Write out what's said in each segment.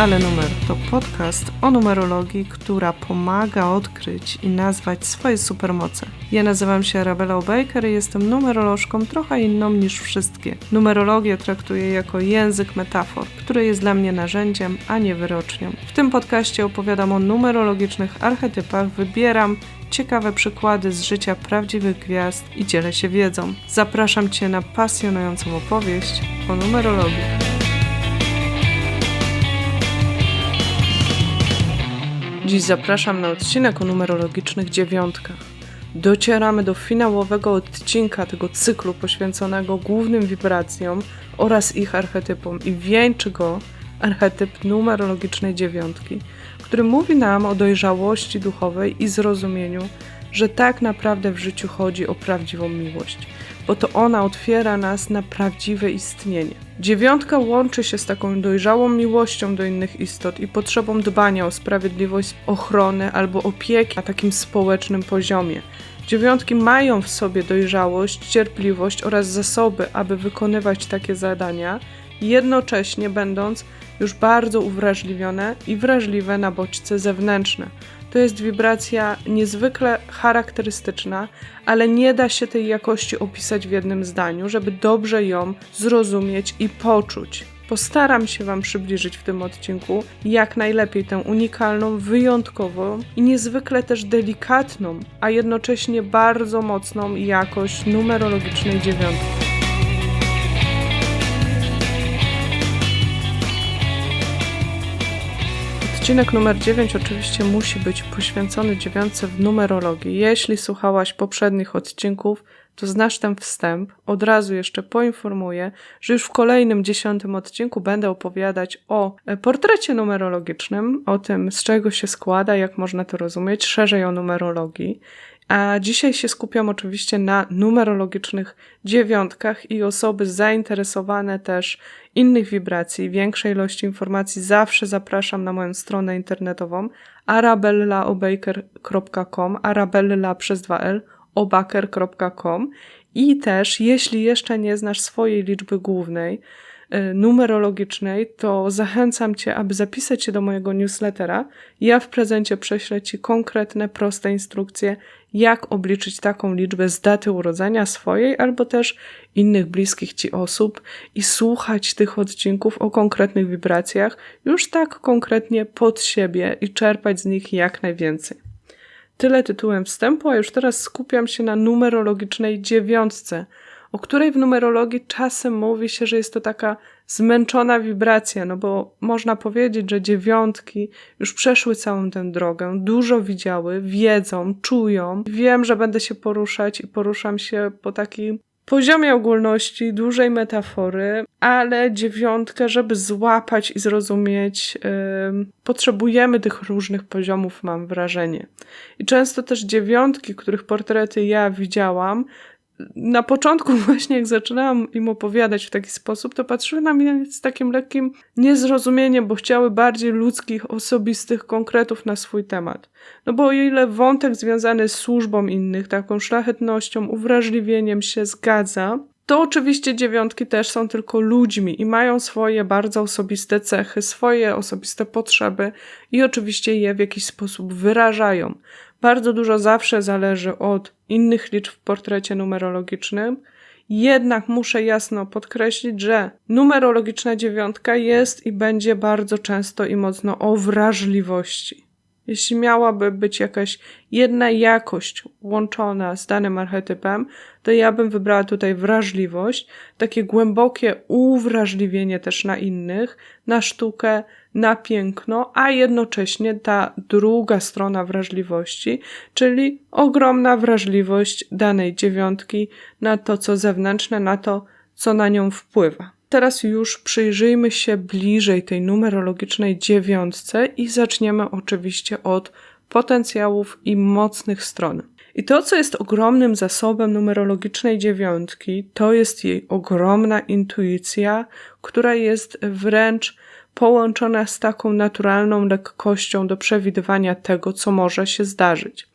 Ale Numer to podcast o numerologii, która pomaga odkryć i nazwać swoje supermoce. Ja nazywam się Arabella Baker i jestem numerolożką trochę inną niż wszystkie. Numerologię traktuję jako język metafor, który jest dla mnie narzędziem, a nie wyrocznią. W tym podcaście opowiadam o numerologicznych archetypach, wybieram ciekawe przykłady z życia prawdziwych gwiazd i dzielę się wiedzą. Zapraszam Cię na pasjonującą opowieść o numerologii. Dziś zapraszam na odcinek o numerologicznych dziewiątkach. Docieramy do finałowego odcinka tego cyklu poświęconego głównym wibracjom oraz ich archetypom i wieńczy go archetyp numerologicznej dziewiątki, który mówi nam o dojrzałości duchowej i zrozumieniu, że tak naprawdę w życiu chodzi o prawdziwą miłość, bo to ona otwiera nas na prawdziwe istnienie. Dziewiątka łączy się z taką dojrzałą miłością do innych istot i potrzebą dbania o sprawiedliwość, ochrony albo opieki na takim społecznym poziomie. Dziewiątki mają w sobie dojrzałość, cierpliwość oraz zasoby, aby wykonywać takie zadania, jednocześnie będąc już bardzo uwrażliwione i wrażliwe na bodźce zewnętrzne. To jest wibracja niezwykle charakterystyczna, ale nie da się tej jakości opisać w jednym zdaniu, żeby dobrze ją zrozumieć i poczuć. Postaram się Wam przybliżyć w tym odcinku jak najlepiej tę unikalną, wyjątkową i niezwykle też delikatną, a jednocześnie bardzo mocną jakość numerologicznej dziewiątki. Odcinek numer 9 oczywiście musi być poświęcony dziewiątce w numerologii. Jeśli słuchałaś poprzednich odcinków, to znasz ten wstęp. Od razu jeszcze poinformuję, że już w kolejnym dziesiątym odcinku będę opowiadać o e, portrecie numerologicznym, o tym z czego się składa, jak można to rozumieć, szerzej o numerologii. A dzisiaj się skupiam oczywiście na numerologicznych dziewiątkach i osoby zainteresowane też innych wibracji, większej ilości informacji zawsze zapraszam na moją stronę internetową arabellaobaker.com arabella przez 2l obaker.com i też jeśli jeszcze nie znasz swojej liczby głównej, numerologicznej, to zachęcam Cię, aby zapisać się do mojego newslettera. Ja w prezencie prześlę Ci konkretne, proste instrukcje, jak obliczyć taką liczbę z daty urodzenia swojej albo też innych bliskich Ci osób i słuchać tych odcinków o konkretnych wibracjach już tak konkretnie pod siebie i czerpać z nich jak najwięcej. Tyle tytułem wstępu, a już teraz skupiam się na numerologicznej dziewiątce – o której w numerologii czasem mówi się, że jest to taka zmęczona wibracja, no bo można powiedzieć, że dziewiątki już przeszły całą tę drogę, dużo widziały, wiedzą, czują. Wiem, że będę się poruszać i poruszam się po takim poziomie ogólności, dużej metafory, ale dziewiątkę, żeby złapać i zrozumieć, yy, potrzebujemy tych różnych poziomów, mam wrażenie. I często też dziewiątki, których portrety ja widziałam, na początku właśnie jak zaczynałam im opowiadać w taki sposób, to patrzyły na mnie z takim lekkim niezrozumieniem, bo chciały bardziej ludzkich, osobistych konkretów na swój temat. No bo o ile wątek związany z służbą innych, taką szlachetnością, uwrażliwieniem się zgadza, to oczywiście dziewiątki też są tylko ludźmi i mają swoje bardzo osobiste cechy, swoje osobiste potrzeby i oczywiście je w jakiś sposób wyrażają. Bardzo dużo zawsze zależy od innych liczb w portrecie numerologicznym. Jednak muszę jasno podkreślić, że numerologiczna dziewiątka jest i będzie bardzo często i mocno o wrażliwości. Jeśli miałaby być jakaś jedna jakość łączona z danym archetypem, to ja bym wybrała tutaj wrażliwość, takie głębokie uwrażliwienie też na innych, na sztukę, na piękno, a jednocześnie ta druga strona wrażliwości, czyli ogromna wrażliwość danej dziewiątki na to, co zewnętrzne, na to, co na nią wpływa. Teraz już przyjrzyjmy się bliżej tej numerologicznej dziewiątce i zaczniemy oczywiście od potencjałów i mocnych stron. I to, co jest ogromnym zasobem numerologicznej dziewiątki, to jest jej ogromna intuicja, która jest wręcz połączona z taką naturalną lekkością do przewidywania tego, co może się zdarzyć.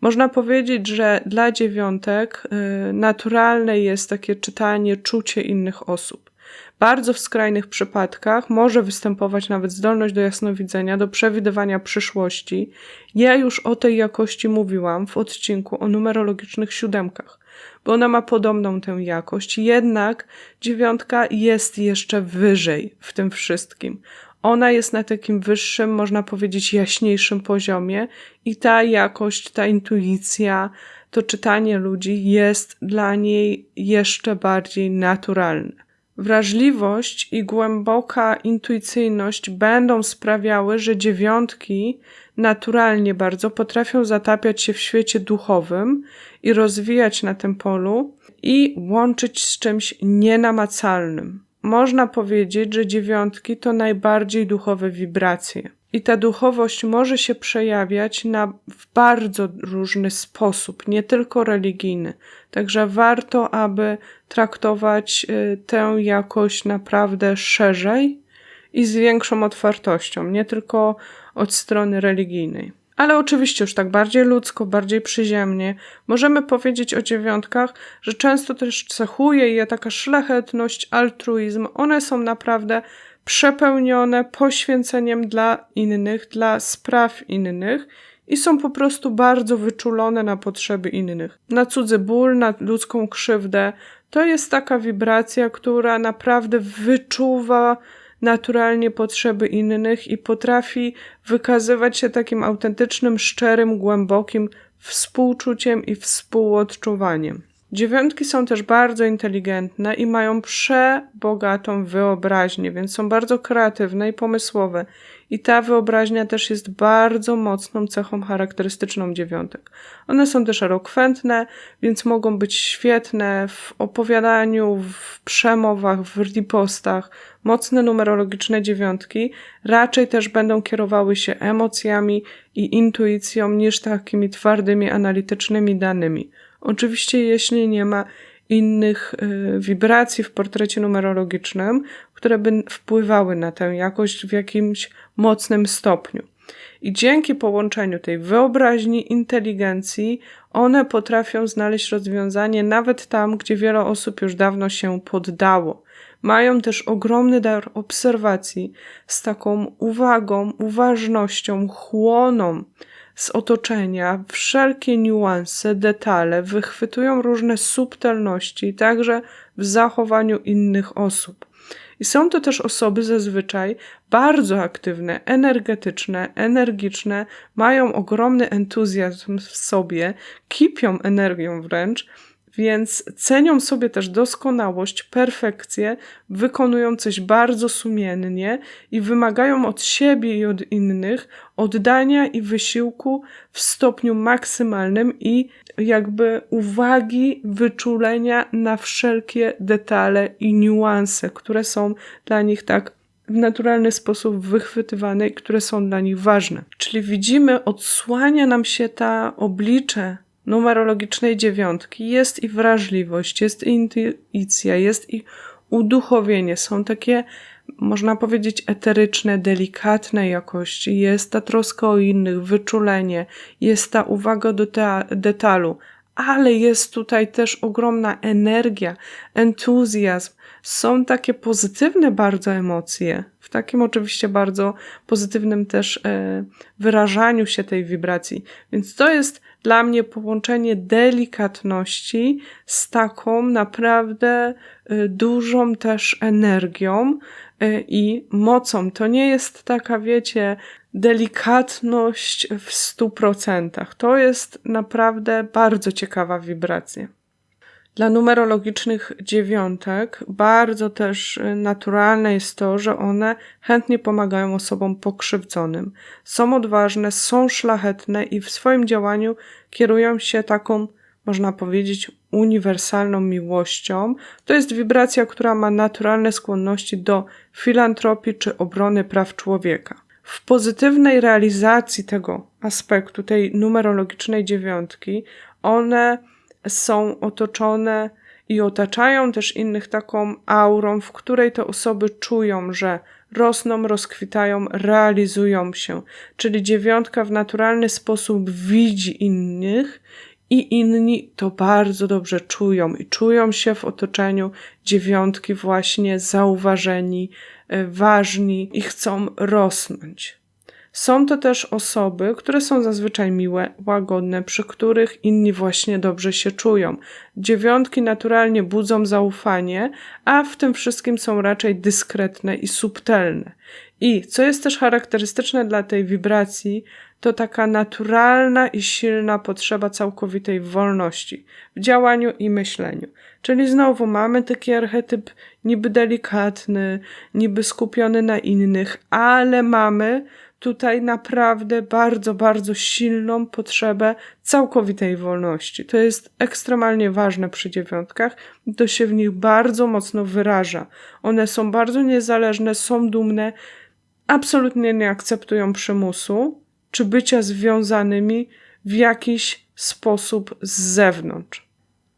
Można powiedzieć, że dla dziewiątek y, naturalne jest takie czytanie, czucie innych osób. Bardzo w skrajnych przypadkach może występować nawet zdolność do jasnowidzenia, do przewidywania przyszłości. Ja już o tej jakości mówiłam w odcinku o numerologicznych siódemkach, bo ona ma podobną tę jakość, jednak dziewiątka jest jeszcze wyżej w tym wszystkim ona jest na takim wyższym, można powiedzieć, jaśniejszym poziomie i ta jakość, ta intuicja, to czytanie ludzi jest dla niej jeszcze bardziej naturalne. Wrażliwość i głęboka intuicyjność będą sprawiały, że dziewiątki naturalnie bardzo potrafią zatapiać się w świecie duchowym i rozwijać na tym polu i łączyć z czymś nienamacalnym. Można powiedzieć, że dziewiątki to najbardziej duchowe wibracje. I ta duchowość może się przejawiać na, w bardzo różny sposób, nie tylko religijny. Także warto, aby traktować y, tę jakość naprawdę szerzej i z większą otwartością, nie tylko od strony religijnej. Ale oczywiście już tak bardziej ludzko, bardziej przyziemnie. Możemy powiedzieć o dziewiątkach, że często też cechuje je taka szlachetność, altruizm. One są naprawdę przepełnione poświęceniem dla innych, dla spraw innych i są po prostu bardzo wyczulone na potrzeby innych. Na cudzy ból, na ludzką krzywdę. To jest taka wibracja, która naprawdę wyczuwa naturalnie potrzeby innych i potrafi wykazywać się takim autentycznym, szczerym, głębokim współczuciem i współodczuwaniem. Dziewiątki są też bardzo inteligentne i mają przebogatą wyobraźnię, więc są bardzo kreatywne i pomysłowe. I ta wyobraźnia też jest bardzo mocną cechą charakterystyczną dziewiątek. One są też elokwentne, więc mogą być świetne w opowiadaniu, w przemowach, w ripostach. Mocne numerologiczne dziewiątki raczej też będą kierowały się emocjami i intuicją niż takimi twardymi, analitycznymi danymi. Oczywiście, jeśli nie ma innych y, wibracji w portrecie numerologicznym, które by wpływały na tę jakość w jakimś mocnym stopniu. I dzięki połączeniu tej wyobraźni, inteligencji, one potrafią znaleźć rozwiązanie nawet tam, gdzie wiele osób już dawno się poddało. Mają też ogromny dar obserwacji, z taką uwagą, uważnością, chłoną z otoczenia wszelkie niuanse, detale, wychwytują różne subtelności, także w zachowaniu innych osób. I są to też osoby zazwyczaj bardzo aktywne, energetyczne, energiczne, mają ogromny entuzjazm w sobie, kipią energią wręcz więc cenią sobie też doskonałość, perfekcję, wykonują coś bardzo sumiennie i wymagają od siebie i od innych oddania i wysiłku w stopniu maksymalnym i jakby uwagi, wyczulenia na wszelkie detale i niuanse, które są dla nich tak w naturalny sposób wychwytywane i które są dla nich ważne. Czyli widzimy, odsłania nam się ta oblicze numerologicznej dziewiątki jest i wrażliwość, jest i intuicja, jest i uduchowienie. Są takie, można powiedzieć, eteryczne, delikatne jakości. Jest ta troska o innych, wyczulenie, jest ta uwaga do detalu, ale jest tutaj też ogromna energia, entuzjazm. Są takie pozytywne bardzo emocje, w takim oczywiście bardzo pozytywnym też e, wyrażaniu się tej wibracji. Więc to jest dla mnie połączenie delikatności z taką naprawdę y, dużą też energią y, i mocą. To nie jest taka, wiecie, delikatność w stu procentach. To jest naprawdę bardzo ciekawa wibracja. Dla numerologicznych dziewiątek bardzo też y, naturalne jest to, że one chętnie pomagają osobom pokrzywdzonym. Są odważne, są szlachetne i w swoim działaniu kierują się taką, można powiedzieć, uniwersalną miłością. To jest wibracja, która ma naturalne skłonności do filantropii czy obrony praw człowieka. W pozytywnej realizacji tego aspektu, tej numerologicznej dziewiątki, one są otoczone i otaczają też innych taką aurą, w której te osoby czują, że rosną, rozkwitają, realizują się. Czyli dziewiątka w naturalny sposób widzi innych i inni to bardzo dobrze czują i czują się w otoczeniu dziewiątki właśnie zauważeni, e, ważni i chcą rosnąć. Są to też osoby, które są zazwyczaj miłe, łagodne, przy których inni właśnie dobrze się czują. Dziewiątki naturalnie budzą zaufanie, a w tym wszystkim są raczej dyskretne i subtelne. I co jest też charakterystyczne dla tej wibracji, to taka naturalna i silna potrzeba całkowitej wolności w działaniu i myśleniu. Czyli znowu mamy taki archetyp niby delikatny, niby skupiony na innych, ale mamy tutaj naprawdę bardzo, bardzo silną potrzebę całkowitej wolności. To jest ekstremalnie ważne przy dziewiątkach to się w nich bardzo mocno wyraża. One są bardzo niezależne, są dumne, absolutnie nie akceptują przymusu czy bycia związanymi w jakiś sposób z zewnątrz.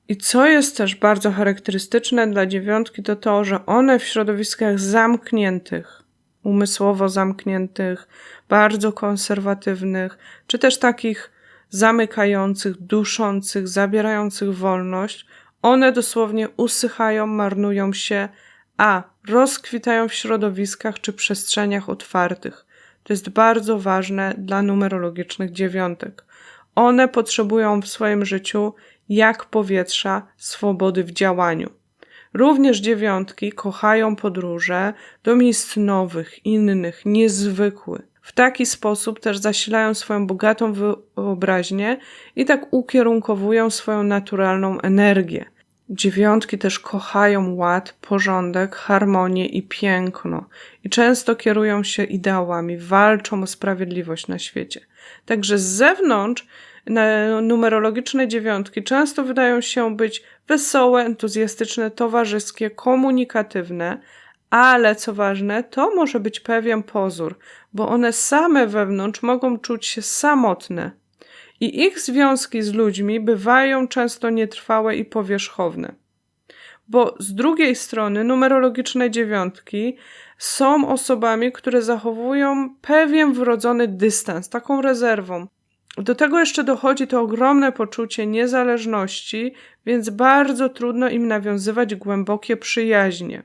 I co jest też bardzo charakterystyczne dla dziewiątki, to to, że one w środowiskach zamkniętych, umysłowo zamkniętych, bardzo konserwatywnych, czy też takich zamykających, duszących, zabierających wolność, one dosłownie usychają, marnują się, a rozkwitają w środowiskach czy przestrzeniach otwartych. To jest bardzo ważne dla numerologicznych dziewiątek. One potrzebują w swoim życiu, jak powietrza, swobody w działaniu. Również dziewiątki kochają podróże do miejsc nowych, innych, niezwykłych. W taki sposób też zasilają swoją bogatą wyobraźnię i tak ukierunkowują swoją naturalną energię. Dziewiątki też kochają ład, porządek, harmonię i piękno i często kierują się ideałami, walczą o sprawiedliwość na świecie. Także z zewnątrz numerologiczne dziewiątki często wydają się być wesołe, entuzjastyczne, towarzyskie, komunikatywne, ale co ważne, to może być pewien pozór, bo one same wewnątrz mogą czuć się samotne. I ich związki z ludźmi bywają często nietrwałe i powierzchowne. Bo z drugiej strony numerologiczne dziewiątki są osobami, które zachowują pewien wrodzony dystans, taką rezerwą. Do tego jeszcze dochodzi to ogromne poczucie niezależności, więc bardzo trudno im nawiązywać głębokie przyjaźnie.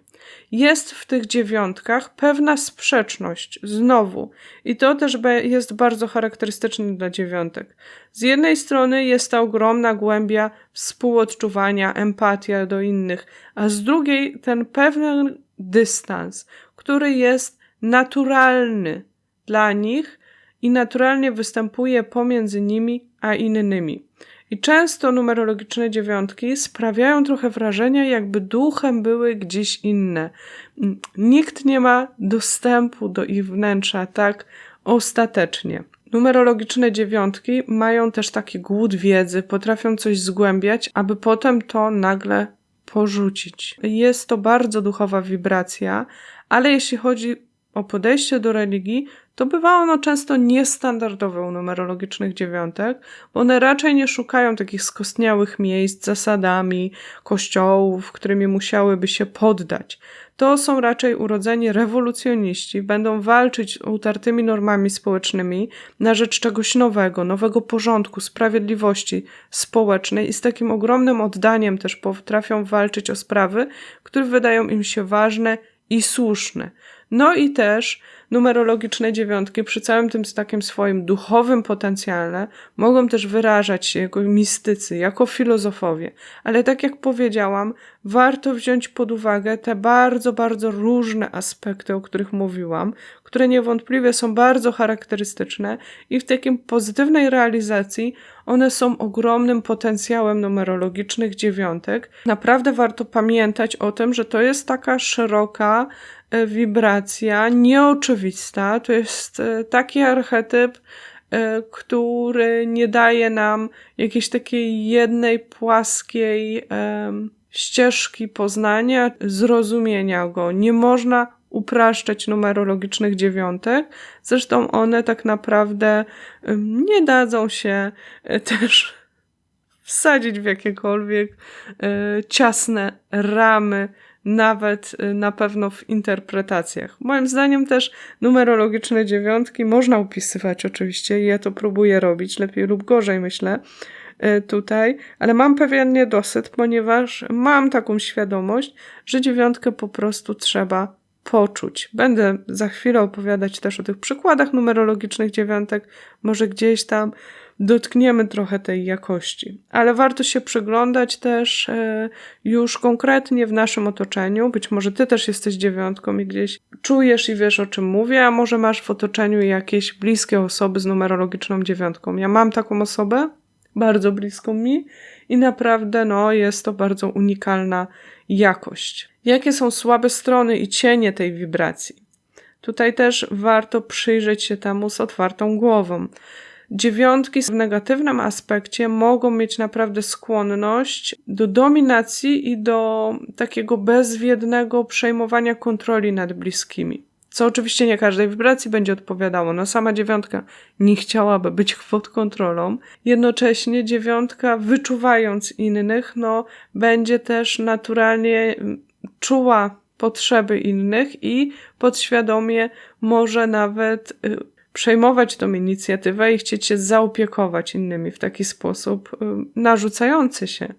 Jest w tych dziewiątkach pewna sprzeczność, znowu, i to też jest bardzo charakterystyczne dla dziewiątek. Z jednej strony jest ta ogromna głębia współodczuwania, empatia do innych, a z drugiej ten pewien dystans, który jest naturalny dla nich i naturalnie występuje pomiędzy nimi a innymi. I często numerologiczne dziewiątki sprawiają trochę wrażenie, jakby duchem były gdzieś inne. Nikt nie ma dostępu do ich wnętrza tak ostatecznie. Numerologiczne dziewiątki mają też taki głód wiedzy, potrafią coś zgłębiać, aby potem to nagle porzucić. Jest to bardzo duchowa wibracja, ale jeśli chodzi o podejście do religii, to bywa ono często niestandardowe u numerologicznych dziewiątek, bo one raczej nie szukają takich skostniałych miejsc, zasadami, kościołów, którymi musiałyby się poddać. To są raczej urodzeni rewolucjoniści, będą walczyć utartymi normami społecznymi na rzecz czegoś nowego, nowego porządku, sprawiedliwości społecznej i z takim ogromnym oddaniem też potrafią walczyć o sprawy, które wydają im się ważne i słuszne. No i też numerologiczne dziewiątki przy całym tym takim swoim duchowym potencjale mogą też wyrażać się jako mistycy, jako filozofowie. Ale tak jak powiedziałam, warto wziąć pod uwagę te bardzo, bardzo różne aspekty, o których mówiłam, które niewątpliwie są bardzo charakterystyczne i w takim pozytywnej realizacji one są ogromnym potencjałem numerologicznych dziewiątek. Naprawdę warto pamiętać o tym, że to jest taka szeroka wibracja, nieoczywista. To jest e, taki archetyp, e, który nie daje nam jakiejś takiej jednej płaskiej ścieżki poznania, zrozumienia go. Nie można upraszczać numerologicznych dziewiątek. Zresztą one tak naprawdę nie dadzą się e, też wsadzić w jakiekolwiek e, ciasne ramy, nawet e, na pewno w interpretacjach. Moim zdaniem też numerologiczne dziewiątki można upisywać oczywiście i ja to próbuję robić, lepiej lub gorzej myślę, e, tutaj, ale mam pewien niedosyt, ponieważ mam taką świadomość, że dziewiątkę po prostu trzeba poczuć. Będę za chwilę opowiadać też o tych przykładach numerologicznych dziewiątek, może gdzieś tam dotkniemy trochę tej jakości. Ale warto się przyglądać też e, już konkretnie w naszym otoczeniu. Być może ty też jesteś dziewiątką i gdzieś czujesz i wiesz o czym mówię, a może masz w otoczeniu jakieś bliskie osoby z numerologiczną dziewiątką. Ja mam taką osobę, bardzo bliską mi i naprawdę no, jest to bardzo unikalna jakość. Jakie są słabe strony i cienie tej wibracji? Tutaj też warto przyjrzeć się temu z otwartą głową. Dziewiątki w negatywnym aspekcie mogą mieć naprawdę skłonność do dominacji i do takiego bezwiednego przejmowania kontroli nad bliskimi. Co oczywiście nie każdej wibracji będzie odpowiadało. No sama dziewiątka nie chciałaby być pod kontrolą. Jednocześnie dziewiątka, wyczuwając innych, no będzie też naturalnie czuła potrzeby innych i podświadomie może nawet y, przejmować tą inicjatywę i chcieć się zaopiekować innymi w taki sposób y, narzucający się.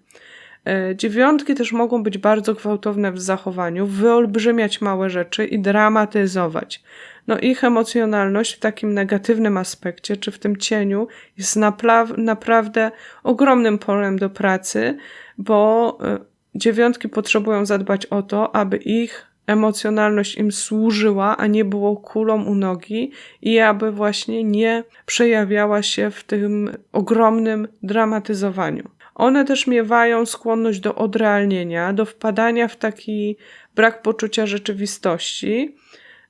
E, dziewiątki też mogą być bardzo gwałtowne w zachowaniu, wyolbrzymiać małe rzeczy i dramatyzować. No ich emocjonalność w takim negatywnym aspekcie, czy w tym cieniu, jest napla- naprawdę ogromnym polem do pracy, bo e, dziewiątki potrzebują zadbać o to, aby ich emocjonalność im służyła, a nie było kulą u nogi i aby właśnie nie przejawiała się w tym ogromnym dramatyzowaniu. One też miewają skłonność do odrealnienia, do wpadania w taki brak poczucia rzeczywistości,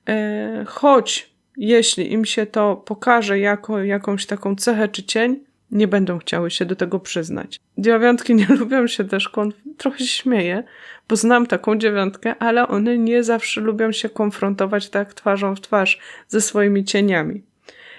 e, choć jeśli im się to pokaże jako jakąś taką cechę czy cień, nie będą chciały się do tego przyznać. Dziewiątki nie lubią się też, trochę się śmieję, bo znam taką dziewiątkę, ale one nie zawsze lubią się konfrontować tak twarzą w twarz ze swoimi cieniami.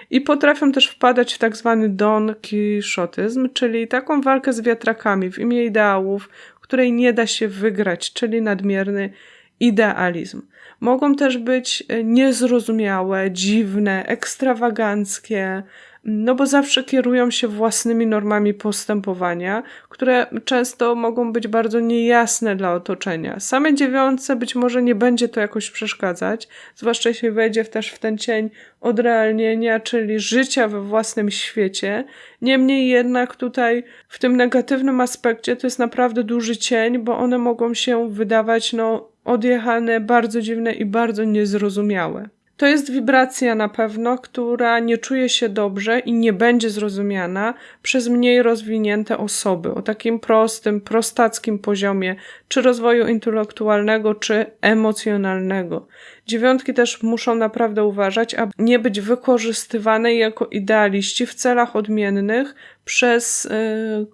I potrafią też wpadać w tak zwany don kiszotyzm, czyli taką walkę z wiatrakami w imię ideałów, której nie da się wygrać, czyli nadmierny idealizm. Mogą też być niezrozumiałe, dziwne, ekstrawaganckie, no bo zawsze kierują się własnymi normami postępowania, które często mogą być bardzo niejasne dla otoczenia. Same dziewiątce być może nie będzie to jakoś przeszkadzać, zwłaszcza jeśli wejdzie też w ten cień odrealnienia, czyli życia we własnym świecie. Niemniej jednak tutaj w tym negatywnym aspekcie to jest naprawdę duży cień, bo one mogą się wydawać no odjechane, bardzo dziwne i bardzo niezrozumiałe. To jest wibracja na pewno, która nie czuje się dobrze i nie będzie zrozumiana przez mniej rozwinięte osoby o takim prostym, prostackim poziomie, czy rozwoju intelektualnego, czy emocjonalnego. Dziewiątki też muszą naprawdę uważać, aby nie być wykorzystywane jako idealiści w celach odmiennych przez y,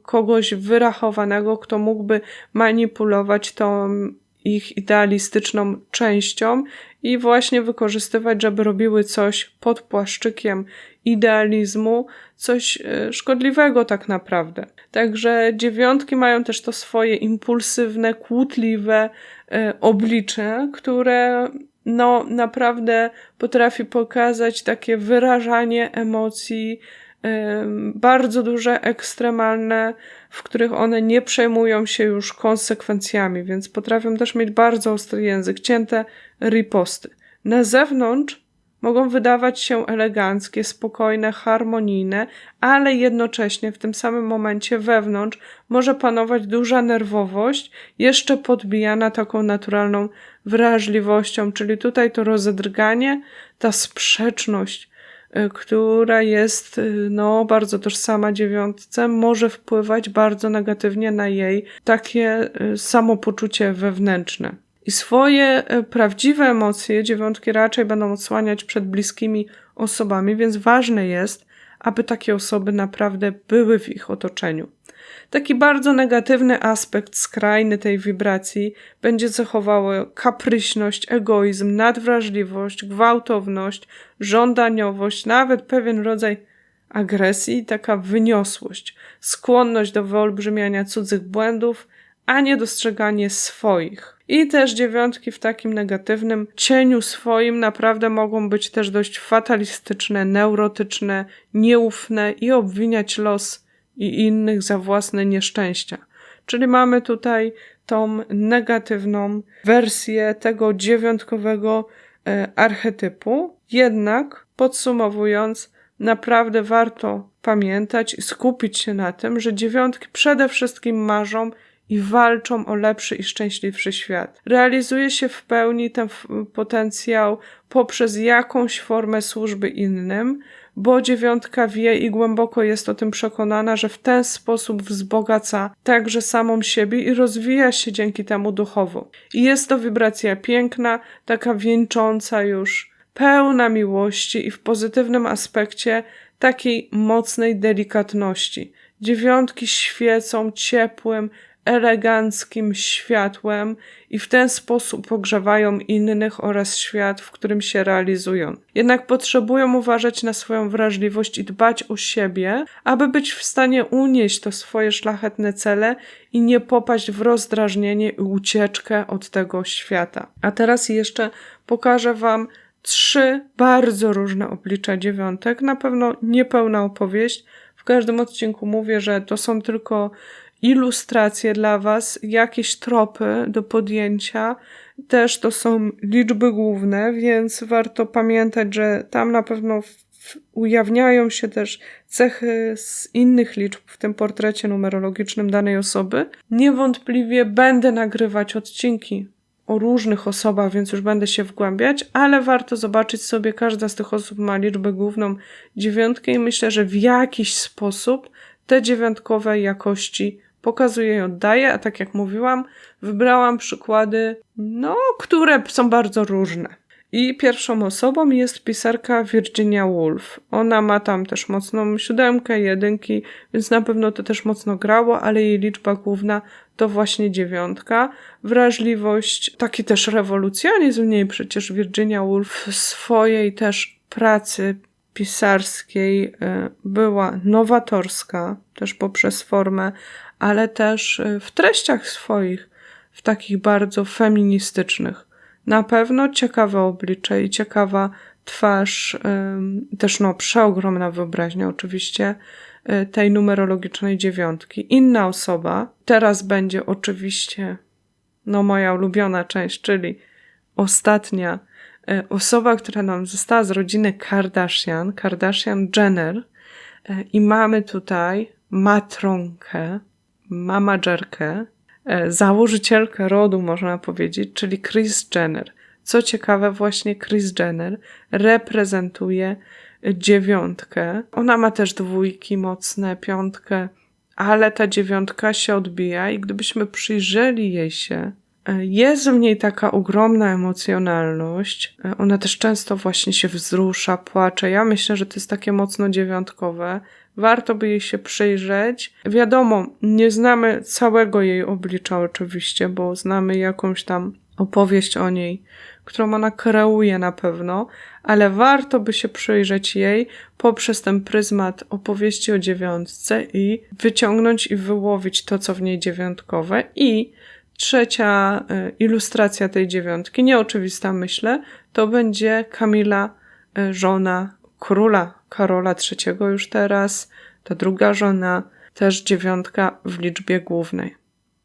kogoś wyrachowanego, kto mógłby manipulować tą ich idealistyczną częścią i właśnie wykorzystywać, żeby robiły coś pod płaszczykiem idealizmu, coś e, szkodliwego tak naprawdę. Także dziewiątki mają też to swoje impulsywne, kłótliwe e, oblicze, które no naprawdę potrafi pokazać takie wyrażanie emocji, bardzo duże, ekstremalne, w których one nie przejmują się już konsekwencjami, więc potrafią też mieć bardzo ostry język, cięte riposty. Na zewnątrz mogą wydawać się eleganckie, spokojne, harmonijne, ale jednocześnie w tym samym momencie wewnątrz może panować duża nerwowość, jeszcze podbijana taką naturalną wrażliwością, czyli tutaj to rozedrganie, ta sprzeczność, która jest y, no, bardzo tożsama dziewiątce, może wpływać bardzo negatywnie na jej takie y, samopoczucie wewnętrzne. I swoje prawdziwe emocje dziewiątki raczej będą odsłaniać przed bliskimi osobami, więc ważne jest, aby takie osoby naprawdę były w ich otoczeniu. Taki bardzo negatywny aspekt skrajny tej wibracji będzie cechowały kapryśność, egoizm, nadwrażliwość, gwałtowność, żądaniowość, nawet pewien rodzaj agresji taka wyniosłość, skłonność do wyolbrzymiania cudzych błędów, a nie dostrzeganie swoich. I też dziewiątki w takim negatywnym cieniu swoim naprawdę mogą być też dość fatalistyczne, neurotyczne, nieufne i obwiniać los i innych za własne nieszczęścia. Czyli mamy tutaj tą negatywną wersję tego dziewiątkowego e, archetypu. Jednak podsumowując, naprawdę warto pamiętać i skupić się na tym, że dziewiątki przede wszystkim marzą i walczą o lepszy i szczęśliwszy świat. Realizuje się w pełni ten potencjał poprzez jakąś formę służby innym, bo dziewiątka wie i głęboko jest o tym przekonana, że w ten sposób wzbogaca także samą siebie i rozwija się dzięki temu duchowo. I jest to wibracja piękna, taka wieńcząca już, pełna miłości i w pozytywnym aspekcie takiej mocnej delikatności. Dziewiątki świecą ciepłym, eleganckim światłem i w ten sposób pogrzewają innych oraz świat, w którym się realizują. Jednak potrzebują uważać na swoją wrażliwość i dbać o siebie, aby być w stanie unieść to swoje szlachetne cele i nie popaść w rozdrażnienie i ucieczkę od tego świata. A teraz jeszcze pokażę Wam trzy bardzo różne oblicza dziewiątek. Na pewno niepełna opowieść. W każdym odcinku mówię, że to są tylko ilustracje dla Was, jakieś tropy do podjęcia. Też to są liczby główne, więc warto pamiętać, że tam na pewno ujawniają się też cechy z innych liczb w tym portrecie numerologicznym danej osoby. Niewątpliwie będę nagrywać odcinki o różnych osobach, więc już będę się wgłębiać, ale warto zobaczyć sobie, każda z tych osób ma liczbę główną dziewiątkę i myślę, że w jakiś sposób te dziewiątkowe jakości pokazuję i oddaję, a tak jak mówiłam, wybrałam przykłady, no, które są bardzo różne. I pierwszą osobą jest pisarka Virginia Woolf. Ona ma tam też mocną siódemkę, jedynki, więc na pewno to też mocno grało, ale jej liczba główna to właśnie dziewiątka. Wrażliwość, taki też rewolucjonizm w niej przecież Virginia Woolf w swojej też pracy pisarskiej y, była nowatorska, też poprzez formę, ale też y, w treściach swoich, w takich bardzo feministycznych. Na pewno ciekawe oblicze i ciekawa twarz, też no przeogromna wyobraźnia oczywiście y, tej numerologicznej dziewiątki. Inna osoba, teraz będzie oczywiście no moja ulubiona część, czyli ostatnia y, osoba, która nam została z rodziny Kardashian, Kardashian Jenner i mamy tutaj matronkę, mamagerkę, e, założycielkę rodu, można powiedzieć, czyli Kris Jenner. Co ciekawe, właśnie Kris Jenner reprezentuje dziewiątkę. Ona ma też dwójki mocne, piątkę, ale ta dziewiątka się odbija i gdybyśmy przyjrzeli jej się, jest w niej taka ogromna emocjonalność. Ona też często właśnie się wzrusza, płacze. Ja myślę, że to jest takie mocno dziewiątkowe. Warto by jej się przyjrzeć. Wiadomo, nie znamy całego jej oblicza oczywiście, bo znamy jakąś tam opowieść o niej, którą ona kreuje na pewno, ale warto by się przyjrzeć jej poprzez ten pryzmat opowieści o dziewiątce i wyciągnąć i wyłowić to, co w niej dziewiątkowe. I trzecia y, ilustracja tej dziewiątki, nieoczywista myślę, to będzie Kamila, y, żona króla Karola III już teraz, ta druga żona, też dziewiątka w liczbie głównej.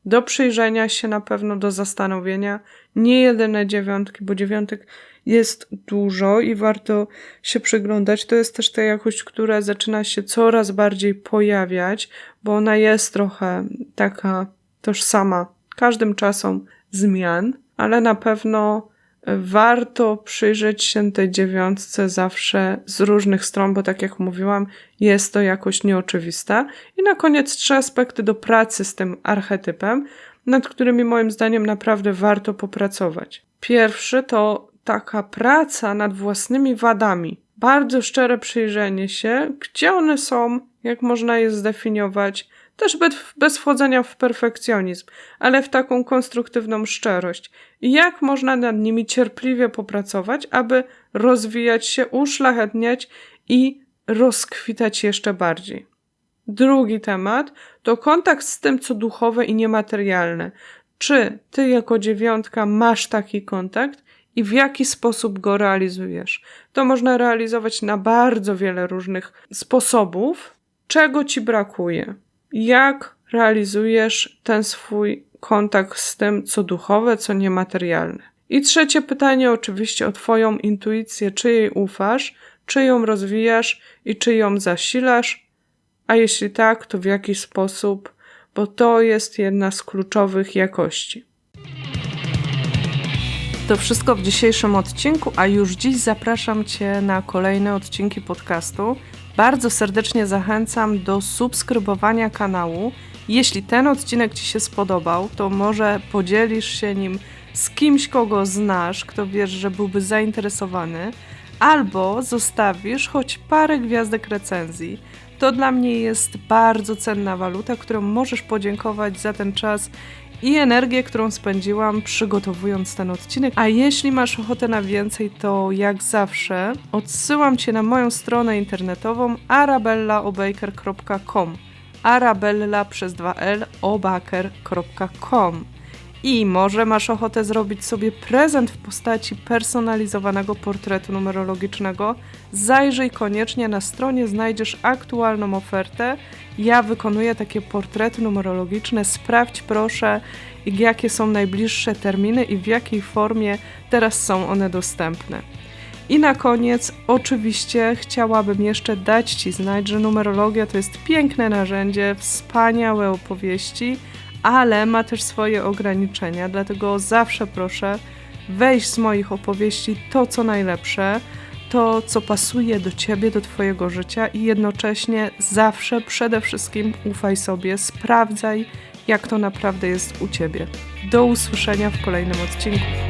Do przyjrzenia się na pewno, do zastanowienia, nie jedyne dziewiątki, bo dziewiątek jest dużo i warto się przyglądać. To jest też ta jakość, która zaczyna się coraz bardziej pojawiać, bo ona jest trochę taka tożsama każdym czasom zmian, ale na pewno warto przyjrzeć się tej dziewiątce zawsze z różnych stron, bo tak jak mówiłam, jest to jakoś nieoczywista. I na koniec trzy aspekty do pracy z tym archetypem, nad którymi moim zdaniem naprawdę warto popracować. Pierwszy to taka praca nad własnymi wadami. Bardzo szczere przyjrzenie się, gdzie one są, jak można je zdefiniować, też bez, wchodzenia w perfekcjonizm, ale w taką konstruktywną szczerość. Jak można nad nimi cierpliwie popracować, aby rozwijać się, uszlachetniać i rozkwitać jeszcze bardziej. Drugi temat to kontakt z tym, co duchowe i niematerialne. Czy ty jako dziewiątka masz taki kontakt i w jaki sposób go realizujesz? To można realizować na bardzo wiele różnych sposobów, czego ci brakuje, jak realizujesz ten swój kontakt z tym, co duchowe, co niematerialne. I trzecie pytanie, oczywiście o Twoją intuicję, czy jej ufasz, czy ją rozwijasz i czy ją zasilasz, a jeśli tak, to w jaki sposób, bo to jest jedna z kluczowych jakości. To wszystko w dzisiejszym odcinku, a już dziś zapraszam Cię na kolejne odcinki podcastu. Bardzo serdecznie zachęcam do subskrybowania kanału. Jeśli ten odcinek Ci się spodobał, to może podzielisz się nim z kimś, kogo znasz, kto wiesz, że byłby zainteresowany, albo zostawisz choć parę gwiazdek recenzji. To dla mnie jest bardzo cenna waluta, którą możesz podziękować za ten czas i energię, którą spędziłam przygotowując ten odcinek. A jeśli masz ochotę na więcej, to jak zawsze odsyłam Cię na moją stronę internetową arabellaobaker.com arabella przez 2l obaker.com i może masz ochotę zrobić sobie prezent w postaci personalizowanego portretu numerologicznego? Zajrzyj koniecznie na stronie, znajdziesz aktualną ofertę. Ja wykonuję takie portrety numerologiczne. Sprawdź proszę, jakie są najbliższe terminy i w jakiej formie teraz są one dostępne. I na koniec, oczywiście, chciałabym jeszcze dać Ci znać, że numerologia to jest piękne narzędzie, wspaniałe opowieści ale ma też swoje ograniczenia, dlatego zawsze proszę wejść z moich opowieści to, co najlepsze, to, co pasuje do ciebie, do twojego życia i jednocześnie zawsze przede wszystkim ufaj sobie, sprawdzaj, jak to naprawdę jest u ciebie. Do usłyszenia w kolejnym odcinku.